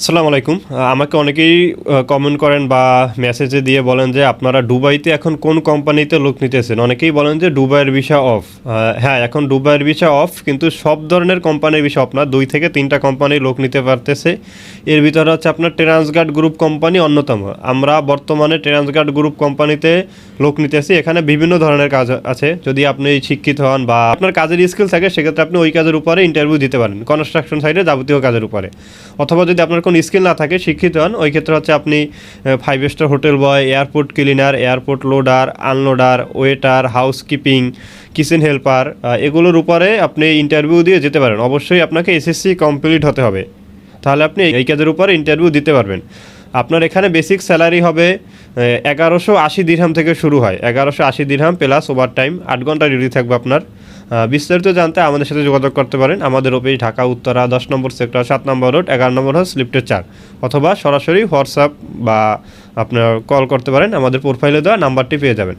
আসসালামু আলাইকুম। আমাকে অনেকেই কমেন্ট করেন বা মেসেজে দিয়ে বলেন যে, আপনারা দুবাইতে এখন কোন কোম্পানিতে লোক নিতেছেন? অনেকেই বলেন যে, দুবাইয়ের ভিসা অফ হ্যাঁ এখন দুবাইয়ের ভিসা অফ কিন্তু সব ধরনের কোম্পানির ভিসা না। দুই থেকে তিনটা কোম্পানি লোক নিতে পারতেছে। এর ভিতরে হচ্ছে আপনার ট্রান্সগার্ড গ্রুপ কোম্পানি অন্যতম। আমরা বর্তমানে ট্রান্সগার্ড গ্রুপ কোম্পানিতে লোক নিতেছি। এখানে বিভিন্ন ধরনের কাজ আছে। যদি আপনি শিক্ষিত হন বা আপনার কাজের স্কিল থাকে, সেক্ষেত্রে আপনি ওই কাজের উপরে ইন্টারভিউ দিতে পারেন। কনস্ট্রাকশন সাইডে যাবতীয় কাজের উপরে। অথবা যদি আপনার কোনো স্কিল না থাকে, শিক্ষিত হন। ওই ক্ষেত্রে হচ্ছে আপনি five star hotel boy airport cleaner airport loader unloader waiter housekeeping kitchen helper এগুলোর উপরে আপনি ইন্টারভিউ দিয়ে যেতে পারেন। অবশ্যই আপনাকে এসএসসি কমপ্লিট হতে হবে। তাহলে আপনি এই কাজের উপরে ইন্টারভিউ দিতে পারবেন। আপনার এখানে বেসিক স্যালারি হবে এগারোশো আশি দিরহাম থেকে শুরু হয়। এগারোশো আশি দিরহাম প্লাস ওভার টাইম আট ঘণ্টা ডিউটি থাকবে আপনার। বিস্তারিত জানতে আমাদের সাথে যোগাযোগ করতে পারেন। আমাদের অফিস ঢাকা, উত্তরা, দশ নম্বর সেক্টর, সাত নম্বর রোড, এগারো নম্বর হাউস লিফটের চার। অথবা সরাসরি হোয়াটসঅ্যাপ বা আপনার কল করতে পারেন। আমাদের প্রোফাইলে দেওয়া নাম্বারটি পেয়ে যাবেন।